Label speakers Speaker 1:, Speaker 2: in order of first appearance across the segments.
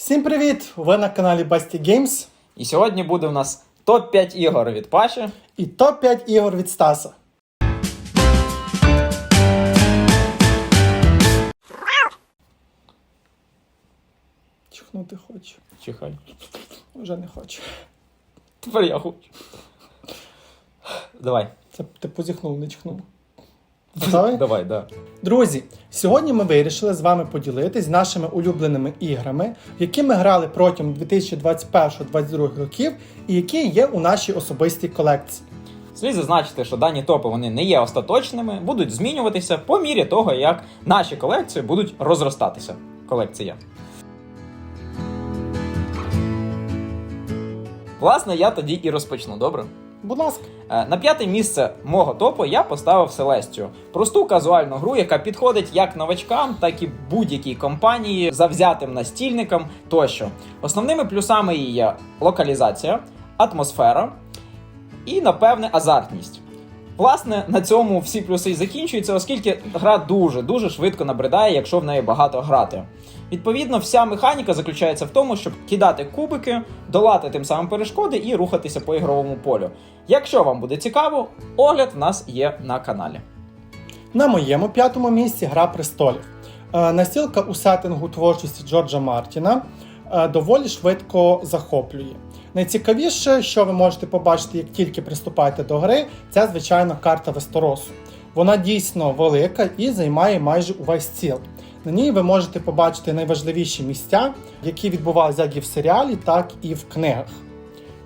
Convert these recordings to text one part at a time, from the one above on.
Speaker 1: Всім привіт! Ви на каналі Basty Games
Speaker 2: І сьогодні буде у нас топ-5 ігор від Паші.
Speaker 1: і топ-5 ігор від Стаса. Чихнути хочу.
Speaker 2: Чихай.
Speaker 1: Вже не хочу.
Speaker 2: Тепер я хочу. Давай.
Speaker 1: Це ти позіхнув, не чихнув. Готовий?
Speaker 2: Давай, да.
Speaker 1: Друзі, сьогодні ми вирішили з вами поділитись нашими улюбленими іграми, в які ми грали протягом 2021-2022 років, і які є у нашій особистій колекції.
Speaker 2: Слід зазначити, що дані топи вони не є остаточними, будуть змінюватися по мірі того, як наші колекції будуть розростатися. Колекція. Власне, я тоді і розпочну, добре?
Speaker 1: Будь ласка.
Speaker 2: Е, На п'яте місце мого топу я поставив Селестію. Просту казуальну гру, яка підходить як новачкам, так і будь-якій компанії, завзятим настільникам тощо. Основними плюсами її є локалізація, атмосфера і, напевне, азартність. Власне, на цьому всі плюси і закінчуються, оскільки гра дуже-дуже швидко набридає, якщо в неї багато грати. Відповідно, вся механіка заключається в тому, щоб кидати кубики, долати тим самим перешкоди і рухатися по ігровому полю. Якщо вам буде цікаво, огляд в нас є на каналі.
Speaker 1: На моєму п'ятому місці Гра престолів. Е, Настілка у сеттингу творчості Джорджа Мартіна е, доволі швидко захоплює. Найцікавіше, що ви можете побачити, як тільки приступаєте до гри, це звичайно карта Весторосу. Вона дійсно велика і займає майже увесь стіл. На ній ви можете побачити найважливіші місця, які відбувалися як і в серіалі, так і в книгах.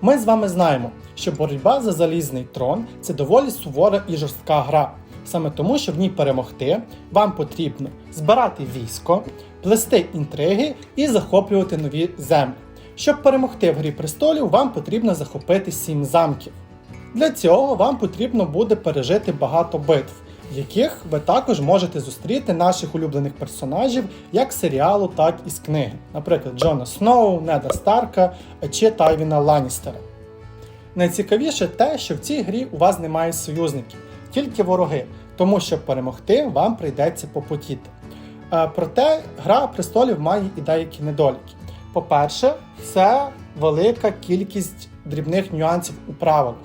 Speaker 1: Ми з вами знаємо, що боротьба за залізний трон це доволі сувора і жорстка гра. Саме тому, щоб в ній перемогти, вам потрібно збирати військо, плести інтриги і захоплювати нові землі. Щоб перемогти в грі престолів, вам потрібно захопити сім замків. Для цього вам потрібно буде пережити багато битв, в яких ви також можете зустріти наших улюблених персонажів як з серіалу, так і з книги, наприклад, Джона Сноу, Неда Старка чи Тайвіна Ланністера. Найцікавіше те, що в цій грі у вас немає союзників, тільки вороги, тому щоб перемогти, вам прийдеться попотіти. Е, Проте гра престолів має і деякі недоліки. По-перше, це велика кількість дрібних нюансів у правилах.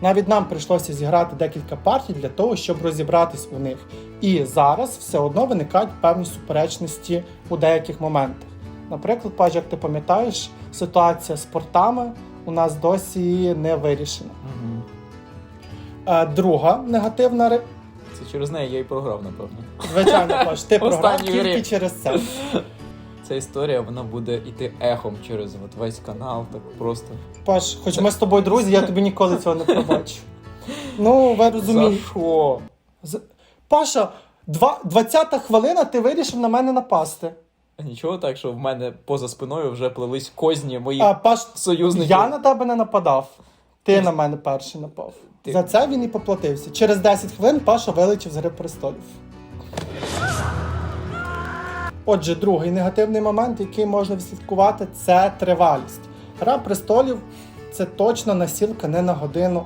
Speaker 1: Навіть нам прийшлося зіграти декілька партій для того, щоб розібратись у них. І зараз все одно виникають певні суперечності у деяких моментах. Наприклад, Паж, як ти пам'ятаєш, ситуація з портами у нас досі не вирішена. Е, Друга негативна ри...
Speaker 2: Це через неї я і програв, напевно.
Speaker 1: Звичайно, Паш, ти програв тільки через це.
Speaker 2: Ця історія вона буде йти ехом через от весь канал, так просто.
Speaker 1: Паш, хоч ми з тобою друзі, я тобі ніколи цього не пробачу. Ну, ви
Speaker 2: За
Speaker 1: розумієте.
Speaker 2: що?
Speaker 1: З- Паша, два... 20-та хвилина ти вирішив на мене напасти.
Speaker 2: Нічого так, що в мене поза спиною вже плелись козні моїх
Speaker 1: А, Паш,
Speaker 2: союзників.
Speaker 1: я на тебе не нападав. Ти на мене перший напав.
Speaker 2: Ти-
Speaker 1: За це він і поплатився. Через 10 хвилин Паша вилетів з гри престолів. Отже, другий негативний момент, який можна відслідкувати, це тривалість. Гра престолів це точно насілка не на годину.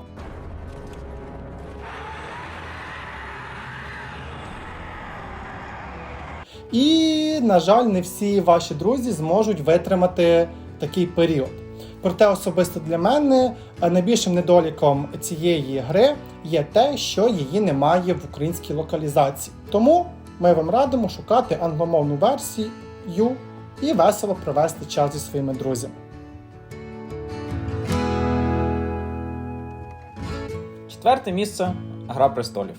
Speaker 1: І, на жаль, не всі ваші друзі зможуть витримати такий період. Проте особисто для мене е, найбільшим недоліком цієї гри є те, що її немає в українській локалізації. Тому ми вам радимо шукати англомовну версію і весело провести час зі своїми друзями.
Speaker 2: Четверте місце Гра престолів.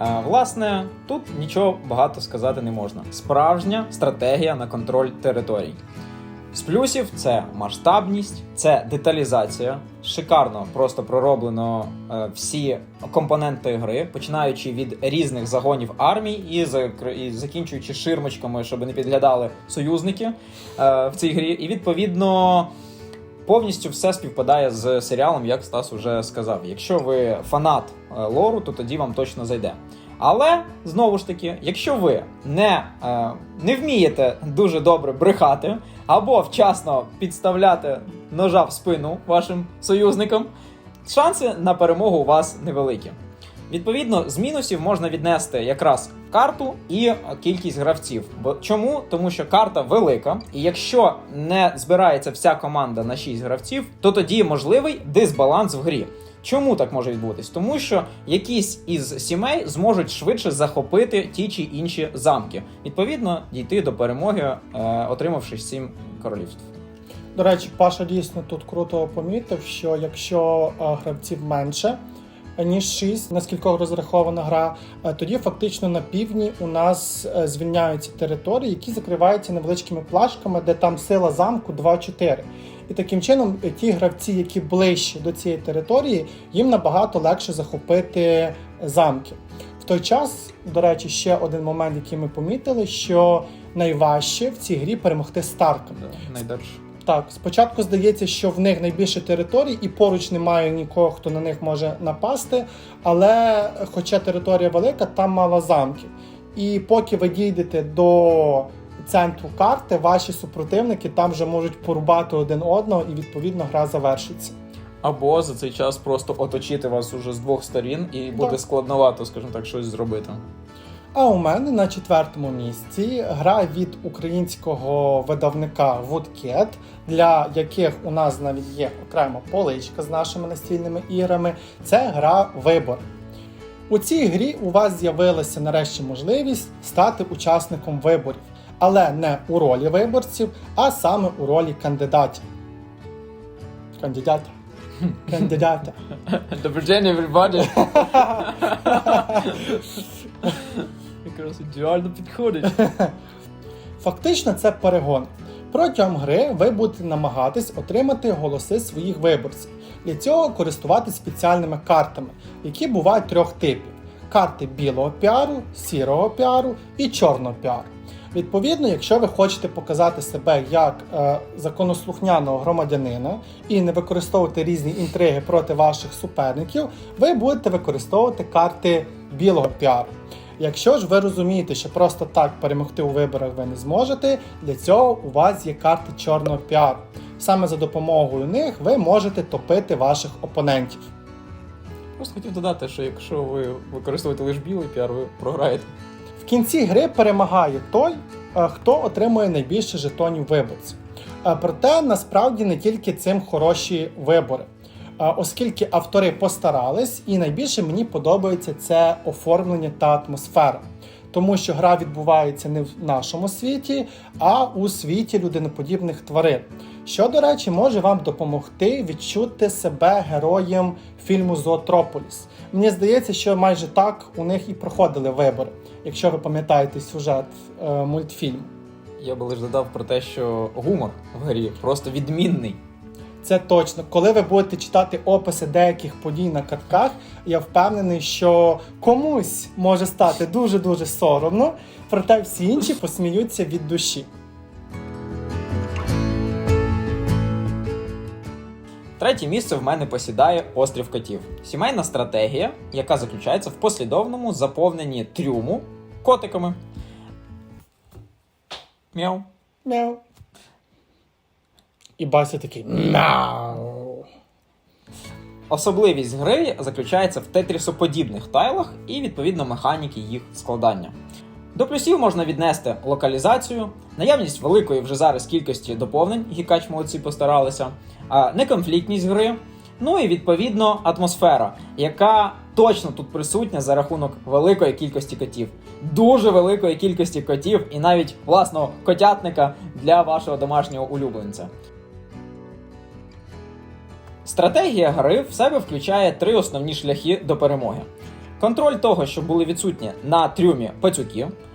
Speaker 2: Е, Власне, тут нічого багато сказати не можна. Справжня стратегія на контроль територій. З плюсів це масштабність, це деталізація. Шикарно просто пророблено е, всі компоненти гри, починаючи від різних загонів армій і, зак- і закінчуючи ширмочками, щоб не підглядали союзники е, в цій грі. І відповідно повністю все співпадає з серіалом, як Стас уже сказав. Якщо ви фанат е, лору, то тоді вам точно зайде. Але знову ж таки, якщо ви не, е, не вмієте дуже добре брехати або вчасно підставляти ножа в спину вашим союзникам, шанси на перемогу у вас невеликі. Відповідно, з мінусів можна віднести якраз карту і кількість гравців. Бо чому? Тому що карта велика, і якщо не збирається вся команда на 6 гравців, то тоді можливий дисбаланс в грі. Чому так може відбутись? Тому що якісь із сімей зможуть швидше захопити ті чи інші замки, відповідно, дійти до перемоги, е, отримавши 7 королівств.
Speaker 1: До речі, Паша дійсно тут круто помітив, що якщо е, гравців менше ніж 6, на скількох розрахована гра, е, тоді фактично на півдні у нас е, звільняються території, які закриваються невеличкими плашками, де там сила замку 2-4. І таким чином е, ті гравці, які ближче до цієї території, їм набагато легше захопити замки. В той час, до речі, ще один момент, який ми помітили, що найважче в цій грі перемогти Старками.
Speaker 2: Найдальше.
Speaker 1: Так, спочатку здається, що в них найбільше територій, і поруч немає нікого, хто на них може напасти. Але, хоча територія велика, там мало замків. І поки ви дійдете до центру карти, ваші супротивники там вже можуть порубати один одного, і відповідно гра завершиться.
Speaker 2: Або за цей час просто оточити вас уже з двох сторін, і буде
Speaker 1: Так.
Speaker 2: складновато, скажімо так, щось зробити.
Speaker 1: А у мене на четвертому місці гра від українського видавника Woodcat, для яких у нас навіть є окрема поличка з нашими настільними іграми. Це гра Вибор. У цій грі у вас з'явилася нарешті можливість стати учасником виборів, але не у ролі виборців, а саме у ролі кандидатів. Кандидата. Кандидата.
Speaker 2: Добрий день, everybody! Якраз ідеально підходить.
Speaker 1: Фактично, це перегон. Протягом гри ви будете намагатись отримати голоси своїх виборців. Для цього користуватись спеціальними картами, які бувають трьох типів: карти білого піару, сірого піару і чорного піару. Відповідно, якщо ви хочете показати себе як е, законослухняного громадянина і не використовувати різні інтриги проти ваших суперників, ви будете використовувати карти білого піару. Якщо ж ви розумієте, що просто так перемогти у виборах ви не зможете, для цього у вас є карти чорного піару. Саме за допомогою них ви можете топити ваших опонентів.
Speaker 2: Просто хотів додати, що якщо ви використовуєте лише білий піар, ви програєте.
Speaker 1: Кінці гри перемагає той, е, хто отримує найбільше жетонів виборців. Е, Проте насправді не тільки цим хороші вибори, Е, оскільки автори постарались, і найбільше мені подобається це оформлення та атмосфера. Тому що гра відбувається не в нашому світі, а у світі людиноподібних тварин. Що, до речі, може вам допомогти відчути себе героєм фільму Зоотрополіс. Мені здається, що майже так у них і проходили вибори, якщо ви пам'ятаєте сюжет е, мультфільму.
Speaker 2: Я би лише додав про те, що гумор в грі просто відмінний.
Speaker 1: Це точно. Коли ви будете читати описи деяких подій на картках, я впевнений, що комусь може стати дуже-дуже соромно, проте всі інші посміються від душі.
Speaker 2: Третє місце в мене посідає острів котів. Сімейна стратегія, яка заключається в послідовному заповненні трюму котиками. Мяу.
Speaker 1: Мяу. І Бася такий мяу.
Speaker 2: Особливість гри заключається в тетрісоподібних тайлах і відповідно механіки їх складання. До плюсів можна віднести локалізацію, наявність великої вже зараз кількості доповнень, гікач молодці постаралися, неконфліктність гри, ну і відповідно атмосфера, яка точно тут присутня за рахунок великої кількості котів, дуже великої кількості котів і навіть власного котятника для вашого домашнього улюбленця. Стратегія гри в себе включає три основні шляхи до перемоги: контроль того, щоб були відсутні на трюмі пацюки, а,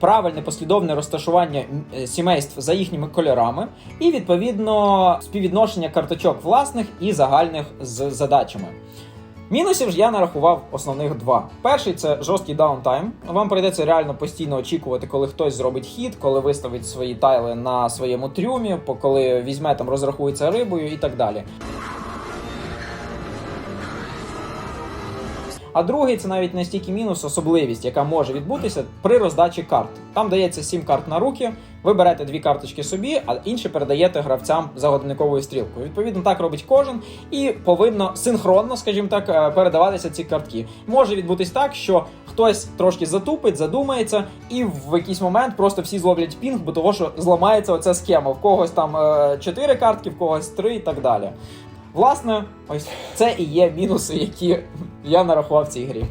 Speaker 2: правильне послідовне розташування е, сімейств за їхніми кольорами, і відповідно співвідношення карточок власних і загальних з задачами. Мінусів ж я нарахував основних два. Перший це жорсткий даунтайм. Вам прийдеться реально постійно очікувати, коли хтось зробить хід, коли виставить свої тайли на своєму трюмі, коли візьме там, розрахується рибою і так далі. А другий це навіть не стільки мінус, особливість, яка може відбутися при роздачі карт. Там дається 7 карт на руки, Ви берете дві карточки собі, а інші передаєте гравцям за годинниковою стрілкою. Відповідно, так робить кожен, і повинно синхронно, скажімо так, е, передаватися ці картки. Може відбутись так, що хтось трошки затупить, задумається, і в якийсь момент просто всі зловлять пінг, бо того, що зламається оця схема. В когось там е, чотири картки, в когось три і так далі. Власне, ось це і є мінуси, які я нарахував в цій грі.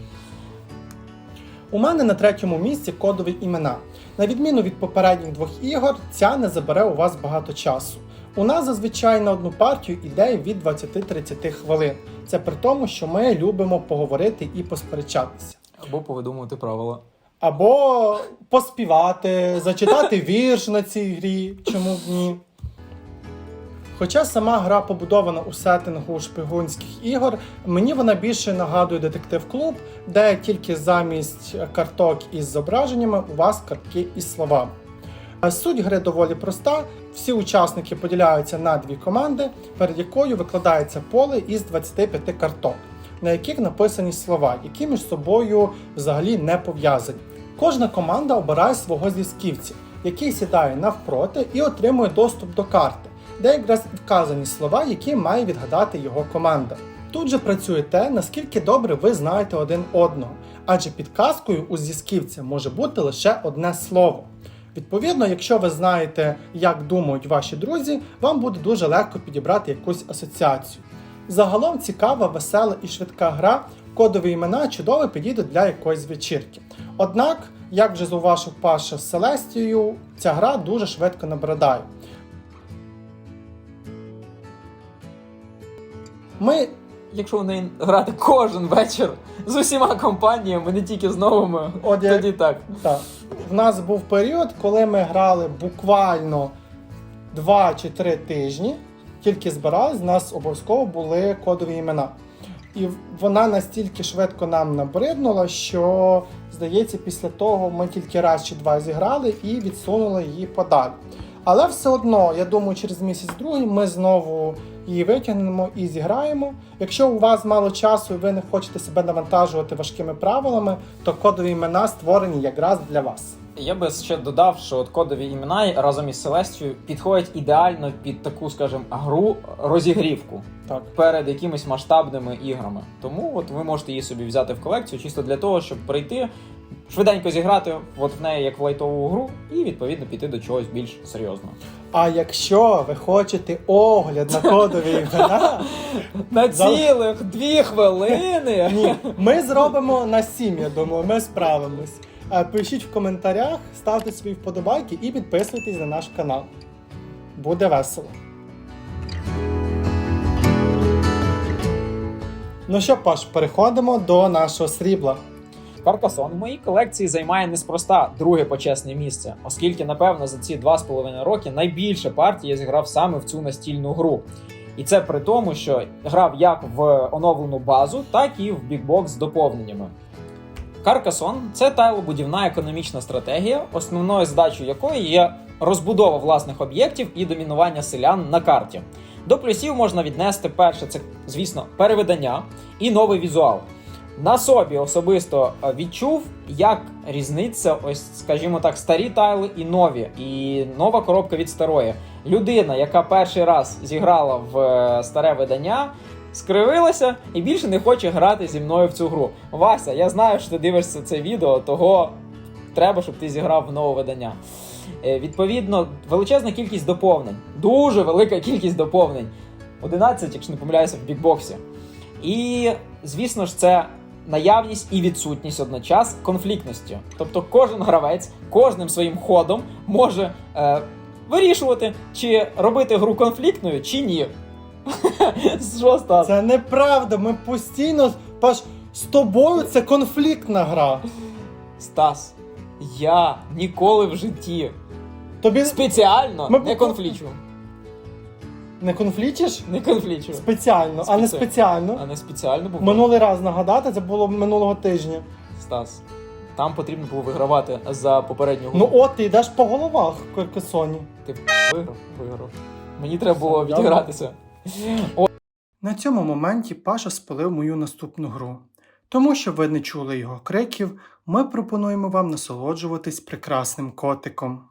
Speaker 1: У мене на третьому місці кодові імена. На відміну від попередніх двох ігор, ця не забере у вас багато часу. У нас зазвичай на одну партію іде від 20-30 хвилин. Це при тому, що ми любимо поговорити і посперечатися.
Speaker 2: Або повидумувати правила.
Speaker 1: Або поспівати, зачитати вірш на цій грі, чому б ні. Хоча сама гра побудована у сеттингу шпигунських ігор, мені вона більше нагадує детектив клуб, де тільки замість карток із зображеннями у вас картки із словами. Суть гри доволі проста. Всі учасники поділяються на дві команди, перед якою викладається поле із 25 карток, на яких написані слова, які між собою взагалі не пов'язані. Кожна команда обирає свого зв'язківця, який сідає навпроти і отримує доступ до карти, де якраз вказані слова, які має відгадати його команда. Тут же працює те, наскільки добре ви знаєте один одного, адже підказкою у зв'язківця може бути лише одне слово. Відповідно, якщо ви знаєте, як думають ваші друзі, вам буде дуже легко підібрати якусь асоціацію. Загалом цікава, весела і швидка гра, кодові імена чудово підійдуть для якоїсь вечірки. Однак, як вже зауважив Паша з Селестією, ця гра дуже швидко набридає. Ми
Speaker 2: Якщо в неї грати кожен вечір з усіма компаніями, не тільки з новими,
Speaker 1: От я-
Speaker 2: тоді так.
Speaker 1: Так. В нас був період, коли ми грали буквально 2 чи 3 тижні, тільки збирались, в нас обов'язково були кодові імена. І вона настільки швидко нам набриднула, що, здається, після того ми тільки раз чи два зіграли і відсунули її подалі. Але все одно, я думаю, через місяць-другий ми знову її витягнемо і зіграємо. Якщо у вас мало часу і ви не хочете себе навантажувати важкими правилами, то кодові імена створені якраз для вас.
Speaker 2: Я би ще додав, що от кодові імена разом із Селестією підходять ідеально під таку, скажімо, гру розігрівку
Speaker 1: Так.
Speaker 2: перед якимись масштабними іграми. Тому от ви можете її собі взяти в колекцію чисто для того, щоб прийти, швиденько зіграти от в неї як в лайтову гру, і відповідно піти до чогось більш серйозного.
Speaker 1: А якщо ви хочете огляд на кодові імена,
Speaker 2: На цілих дві хвилини.
Speaker 1: ні, ми зробимо на сім, я думаю, ми справимось. Е, Пишіть в коментарях, ставте свої вподобайки і підписуйтесь на наш канал. Буде весело. Ну що, Паш, переходимо до нашого срібла.
Speaker 2: Каркасон в моїй колекції займає неспроста друге почесне місце, оскільки, напевно, за ці два з половиною роки найбільше партій я зіграв саме в цю настільну гру. І це при тому, що грав як в оновлену базу, так і в бікбокс з доповненнями. Каркасон це тайлобудівна економічна стратегія, основною задачею якої є розбудова власних об'єктів і домінування селян на карті. До плюсів можна віднести перше, це, звісно, переведення і новий візуал. На собі особисто е, відчув, як різниця, ось, скажімо так, старі тайли і нові, і нова коробка від старої. Людина, яка перший раз зіграла в е, старе видання, скривилася і більше не хоче грати зі мною в цю гру. Вася, я знаю, що ти дивишся це відео, того треба, щоб ти зіграв в нове видання. Е, Відповідно, величезна кількість доповнень, дуже велика кількість доповнень. 11, якщо не помиляюся, в бікбоксі. І, звісно ж, це наявність і відсутність одночас конфліктності. Тобто кожен гравець кожним своїм ходом може е, вирішувати, чи робити гру конфліктною, чи ні.
Speaker 1: Це неправда, ми постійно. Паш, з тобою це конфліктна гра.
Speaker 2: Стас, я ніколи в житті
Speaker 1: Тобі
Speaker 2: спеціально
Speaker 1: Ми
Speaker 2: не конфлічу.
Speaker 1: Не конфліктиш?
Speaker 2: Не конфлічу.
Speaker 1: Спеціально, а не спеціально.
Speaker 2: А не спеціально був.
Speaker 1: Минулий раз нагадати, це було минулого тижня.
Speaker 2: Стас. Там потрібно було вигравати за попередню гру.
Speaker 1: Ну от ти йдеш по головах в Каркасоні.
Speaker 2: Ти виграв, виграв. Мені треба було відігратися.
Speaker 1: На цьому моменті Паша спалив мою наступну гру. Тому що ви не чули його криків, ми пропонуємо вам насолоджуватись прекрасним котиком.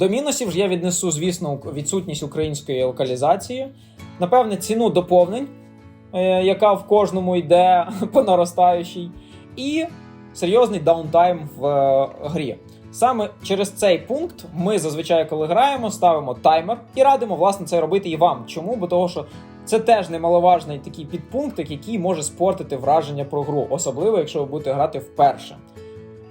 Speaker 2: До мінусів ж я віднесу, звісно, відсутність української локалізації, напевне, ціну доповнень, е, яка в кожному йде по наростаючій, і серйозний даунтайм в е, грі. Саме через цей пункт ми зазвичай, коли граємо, ставимо таймер і радимо власне це робити і вам. Чому? Бо того, що це теж немаловажний такий підпунктик, який може спортити враження про гру, особливо якщо ви будете грати вперше.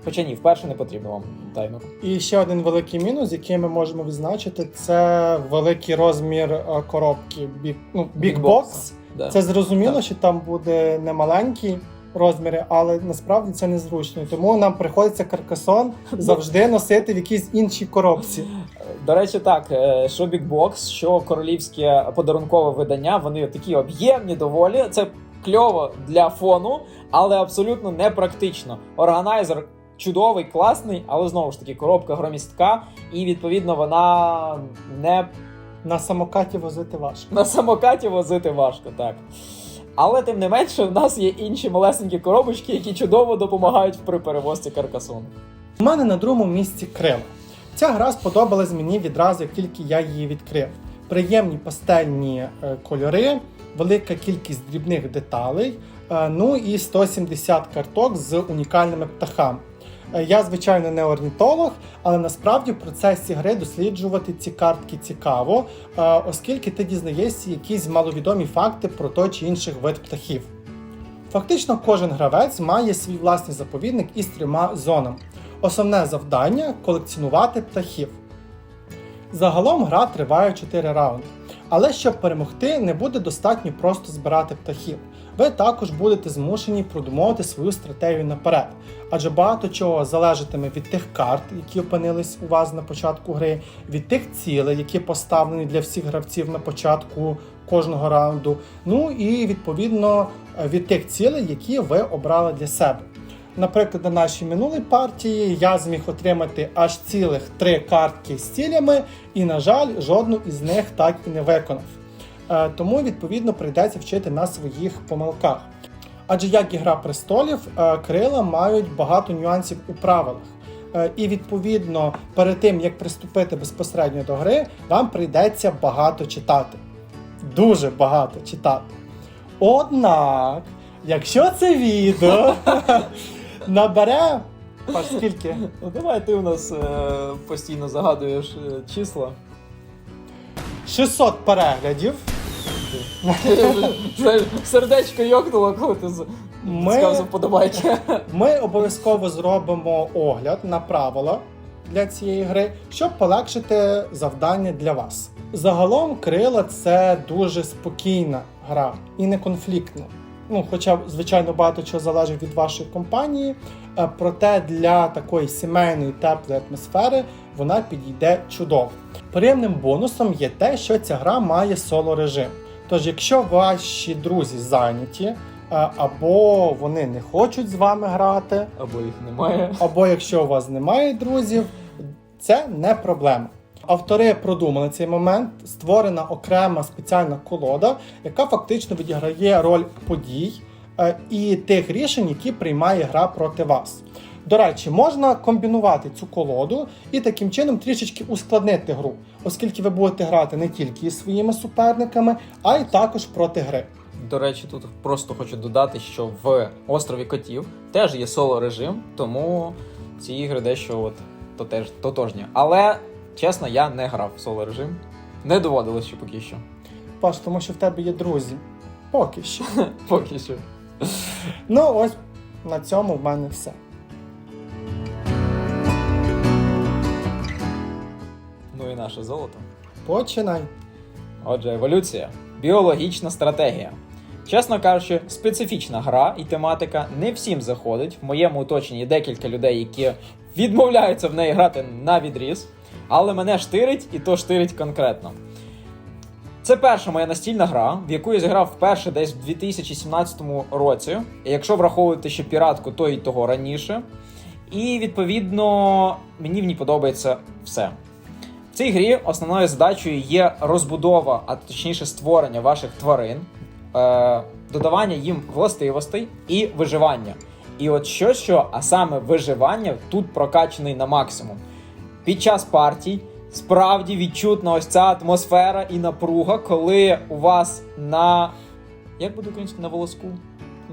Speaker 2: Хоча ні, вперше не потрібно вам таймеру.
Speaker 1: І ще один великий мінус, який ми можемо відзначити, це великий розмір е, коробки Big, ну. Box.
Speaker 2: Да.
Speaker 1: Це зрозуміло,
Speaker 2: Так.
Speaker 1: що там буде немаленькі розміри, але насправді це незручно. Тому нам приходиться каркасон завжди носити в якійсь іншій коробці.
Speaker 2: До речі, так, е, що Big Box, що королівське подарункове видання, вони такі об'ємні доволі. Це кльово для фону, але абсолютно не практично. Органайзер чудовий, класний, але знову ж таки коробка громістка, і відповідно вона не
Speaker 1: На самокаті возити важко.
Speaker 2: на самокаті возити важко, так. Але тим не менше, в нас є інші малесенькі коробочки, які чудово допомагають при перевозці каркасону.
Speaker 1: У мене на другому місці крила. Ця гра сподобалась мені відразу, як тільки я її відкрив. Приємні пастельні е, кольори, велика кількість дрібних деталей, е, ну і 170 карток з унікальними птахами. Е, Я, звичайно, не орнітолог, але насправді в процесі гри досліджувати ці картки цікаво, е, оскільки ти дізнаєшся якісь маловідомі факти про той чи інший вид птахів. Фактично, кожен гравець має свій власний заповідник із трьома зонами. Основне завдання колекціонувати птахів. Загалом гра триває 4 раунди. Але щоб перемогти, не буде достатньо просто збирати птахів. Ви також будете змушені продумовувати свою стратегію наперед, адже багато чого залежатиме від тих карт, які опинились у вас на початку гри, від тих цілей, які поставлені для всіх гравців на початку кожного раунду. Ну і відповідно від тих цілей, які ви обрали для себе. Наприклад, на нашій минулій партії я зміг отримати аж цілих три картки з цілями, і, на жаль, жодну із них так і не виконав. Е, Тому, відповідно, прийдеться вчити на своїх помилках. Адже як і гра престолів, е, крила мають багато нюансів у правилах. Е, І відповідно, перед тим як приступити безпосередньо до гри, вам прийдеться багато читати. Дуже багато читати. Однак, якщо це відео набере. Паш, скільки?
Speaker 2: Ну давай ти у нас постійно загадуєш числа.
Speaker 1: 600 переглядів.
Speaker 2: Знаєш, Сердечко йокнуло, коли ти з-
Speaker 1: Ми-
Speaker 2: сказав вподобайки.
Speaker 1: Ми обов'язково зробимо огляд на правила для цієї гри, щоб полегшити завдання для вас. Загалом крила це дуже спокійна гра і не конфліктна. Ну, хоча, звичайно, багато чого залежить від вашої компанії, е, проте для такої сімейної теплої атмосфери вона підійде чудово. Приємним бонусом є те, що ця гра має соло режим. Тож, якщо ваші друзі зайняті, е, або вони не хочуть з вами грати,
Speaker 2: Або їх немає.
Speaker 1: або якщо у вас немає друзів, це не проблема. Автори продумали цей момент, створена окрема спеціальна колода, яка фактично відіграє роль подій е, і тих рішень, які приймає гра проти вас. До речі, можна комбінувати цю колоду і таким чином трішечки ускладнити гру, оскільки ви будете грати не тільки із своїми суперниками, а й також проти гри.
Speaker 2: До речі, тут просто хочу додати, що в острові котів теж є соло режим, тому ці ігри дещо от то теж тотожні. Але чесно, я не грав в соло режим. Не доводилось ще поки що.
Speaker 1: Паш, тому що в тебе є друзі. Поки що.
Speaker 2: Поки що.
Speaker 1: Ну ось на цьому в мене все.
Speaker 2: І наше золото.
Speaker 1: Починай.
Speaker 2: Отже, еволюція. Біологічна стратегія. Чесно кажучи, специфічна гра і тематика не всім заходить. В моєму оточенні декілька людей, які відмовляються в неї грати на відріз, але мене штирить і то штирить конкретно. Це перша моя настільна гра, в яку я зіграв вперше десь в 2017 році. Якщо враховувати ще піратку, то і того раніше. І відповідно мені в ній подобається все. Цій грі основною задачею є розбудова, а точніше створення ваших тварин, е, додавання їм властивостей і виживання. І от що що, а саме виживання тут прокачаний на максимум. Під час партій справді відчутна ось ця атмосфера і напруга, коли у вас на. Як буде українською? На волоску?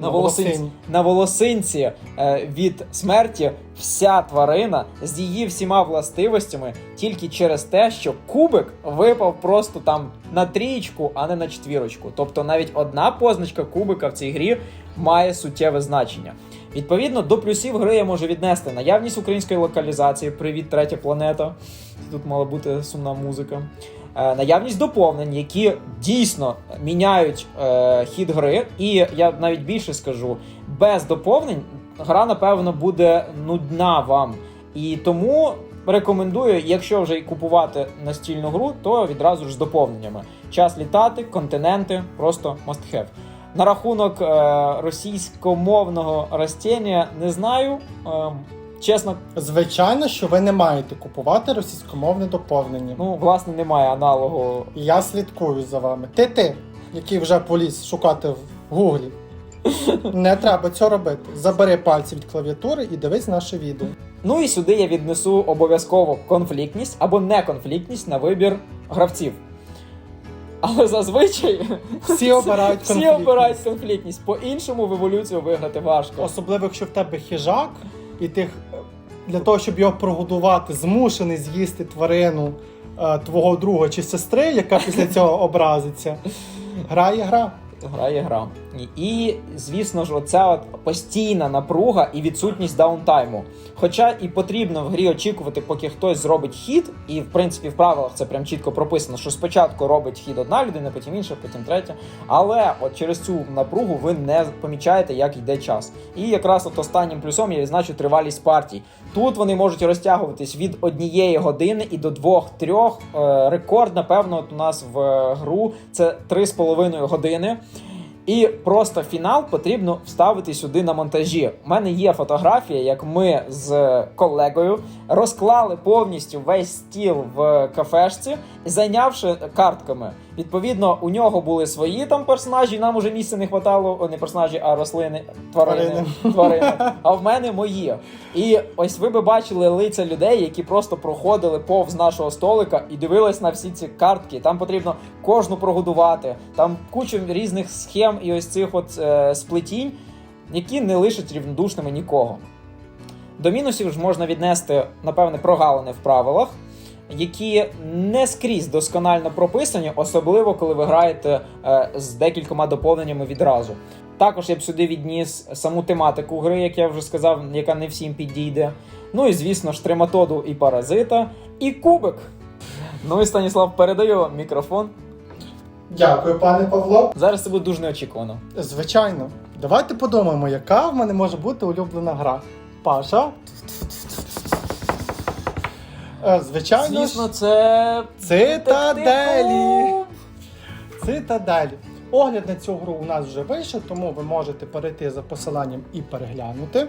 Speaker 2: На, волосинці, на волосинці е, від смерті вся тварина з її всіма властивостями тільки через те, що кубик випав просто там на трієчку, а не на четвірочку. Тобто навіть одна позначка кубика в цій грі має суттєве значення. Відповідно, до плюсів гри я можу віднести наявність української локалізації. Привіт, третя планета. Тут мала бути сумна музика. Е, Наявність доповнень, які дійсно міняють е, хід гри, і я навіть більше скажу, без доповнень гра, напевно, буде нудна вам. І тому рекомендую, якщо вже й купувати настільну гру, то відразу ж з доповненнями. Час літати, континенти, просто must have. На рахунок е, російськомовного ростіння не знаю. Е, чесно,
Speaker 1: Звичайно, що ви не маєте купувати російськомовне доповнення.
Speaker 2: ну власне немає аналогу
Speaker 1: Я слідкую за вами. Ти ти, який вже поліз шукати в гуглі. Не треба цього робити. Забери пальці від клавіатури і дивись наше відео.
Speaker 2: Ну і сюди я віднесу обов'язково конфліктність або неконфліктність на вибір гравців. Але зазвичай
Speaker 1: Всі обирають
Speaker 2: всі
Speaker 1: конфліктність.
Speaker 2: обирають конфліктність. По-іншому в еволюцію виграти важко.
Speaker 1: Особливо, якщо в тебе хижак, і ти е, для того, щоб його прогодувати, змушений з'їсти тварину е, твого друга чи сестри, яка після цього образиться. Грає гра.
Speaker 2: Грає гра. І, звісно ж, оця от постійна напруга і відсутність даунтайму. Хоча і потрібно в грі очікувати, поки хтось зробить хід, і в принципі в правилах це прям чітко прописано, що спочатку робить хід одна людина, потім інша, потім третя. Але от через цю напругу ви не помічаєте, як йде час. І якраз от останнім плюсом я відзначу тривалість партій. Тут вони можуть розтягуватись від однієї години і до двох-трьох. Е, Рекорд, напевно, от у нас в е, гру це 3,5 години. І просто фінал потрібно вставити сюди на монтажі. У мене є фотографія, як ми з колегою розклали повністю весь стіл в кафешці, зайнявши картками. Відповідно, у нього були свої там персонажі. Нам уже місця не хватало, о, не персонажі, а рослини, тварини, тварини. А в мене мої. І ось ви би бачили лиця людей, які просто проходили повз нашого столика і дивились на всі ці картки. Там потрібно кожну прогодувати. Там кучу різних схем і ось цих от е, сплетінь, які не лишать рівнодушними нікого. До мінусів ж можна віднести, напевне, прогалини в правилах, які не скрізь досконально прописані, особливо коли ви граєте е, з декількома доповненнями відразу. Також я б сюди відніс саму тематику гри, як я вже сказав, яка не всім підійде. Ну і звісно ж, трематоду і паразита, і кубик. Ну і Станіслав, передаю мікрофон.
Speaker 1: Дякую, пане Павло.
Speaker 2: Зараз це буде дуже неочікувано.
Speaker 1: Звичайно. Давайте подумаємо, яка в мене може бути улюблена гра. Паша. Е, Звичайно. ж,
Speaker 2: Звісно, це
Speaker 1: Цитаделі. Цитаделі. Огляд на цю гру у нас вже вийшов, тому ви можете перейти за посиланням і переглянути.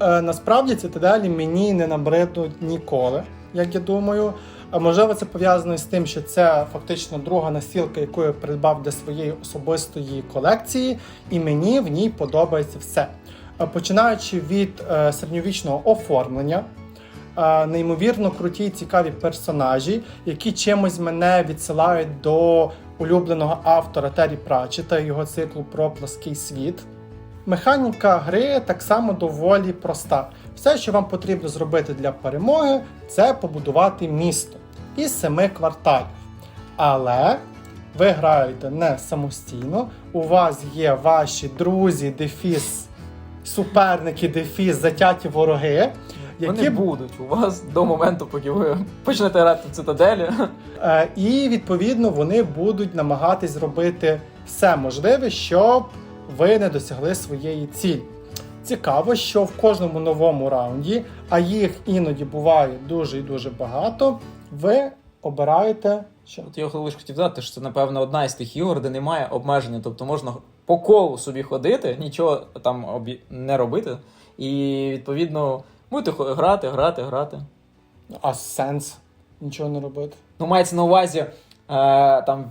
Speaker 1: Е, насправді цитаделі мені не набриднуть ніколи, як я думаю. А можливо, це пов'язано з тим, що це фактично друга настілка, яку я придбав для своєї особистої колекції, і мені в ній подобається все. Е, Починаючи від е, середньовічного оформлення, е, неймовірно круті і цікаві персонажі, які чимось мене відсилають до улюбленого автора Террі Пратчета і його циклу про плоский світ. Механіка гри так само доволі проста. Все, що вам потрібно зробити для перемоги, це побудувати місто із семи кварталів. Але ви граєте не самостійно, у вас є ваші друзі, дефіс, суперники, дефіс, затяті вороги,
Speaker 2: Вони
Speaker 1: які
Speaker 2: будуть у вас до моменту, поки ви почнете грати в цитаделі.
Speaker 1: Е, І відповідно вони будуть намагатись зробити все можливе, щоб ви не досягли своєї цілі. Цікаво, що в кожному новому раунді, а їх іноді буває дуже і дуже багато, ви обираєте що?
Speaker 2: От я лише хотів додати, що це, напевно, одна із тих ігор, де немає обмеження. Тобто можна по колу собі ходити, нічого там обі- не робити. І відповідно будете грати, грати, грати.
Speaker 1: А сенс нічого не робити.
Speaker 2: Ну, мається на увазі, е, там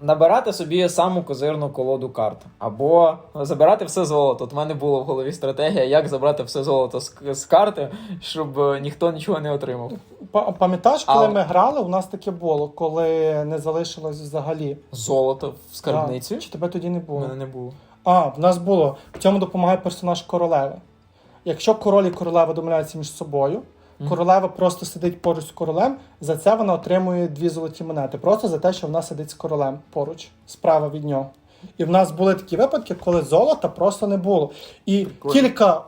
Speaker 2: набирати собі саму козирну колоду карт, або забирати все золото. От в мене була в голові стратегія, як забрати все золото з, з карти, щоб е, ніхто нічого не отримав.
Speaker 1: Па- Пам'ятаєш, коли
Speaker 2: А-
Speaker 1: ми грали, у нас таке було, коли не залишилось взагалі.
Speaker 2: Золото в скарбниці.
Speaker 1: Да. Чи тебе тоді не
Speaker 2: У
Speaker 1: було?
Speaker 2: мене не було.
Speaker 1: А, в нас було. В цьому допомагає персонаж королеви. Якщо король і королева домовляються між собою,
Speaker 2: Мгм.
Speaker 1: королева просто сидить поруч з королем, за це вона отримує дві золоті монети. Просто за те, що вона сидить з королем поруч, справа від нього. І в нас були такі випадки, коли золота просто не було. І
Speaker 2: Прикольно.
Speaker 1: кілька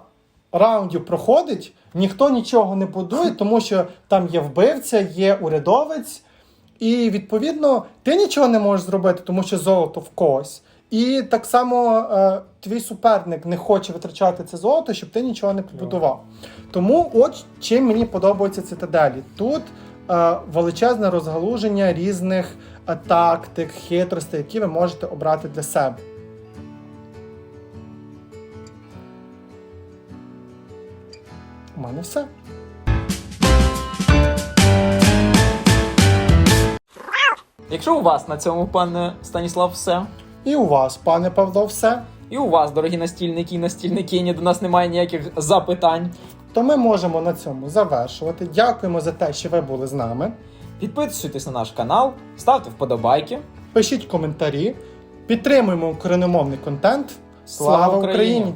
Speaker 1: раундів проходить, ніхто нічого не будує, тому що там є вбивця, є урядовець. І відповідно ти нічого не можеш зробити, тому що золото в когось. І так само е, твій суперник не хоче витрачати це золото, щоб ти нічого не побудував. Тому от чим мені подобаються цитаделі. Тут е, величезне розгалуження різних е, тактик, хитростей, які ви можете обрати для себе. У мене все.
Speaker 2: Якщо у вас на цьому, пане Станіслав, все.
Speaker 1: І у вас, пане Павло, все.
Speaker 2: І у вас, дорогі настільники і настільникині, до нас немає ніяких запитань.
Speaker 1: То ми можемо на цьому завершувати. Дякуємо за те, що ви були з нами.
Speaker 2: Підписуйтесь на наш канал, ставте вподобайки.
Speaker 1: Пишіть коментарі, підтримуємо україномовний контент. Слава,
Speaker 2: Слава
Speaker 1: Україні!
Speaker 2: Україні!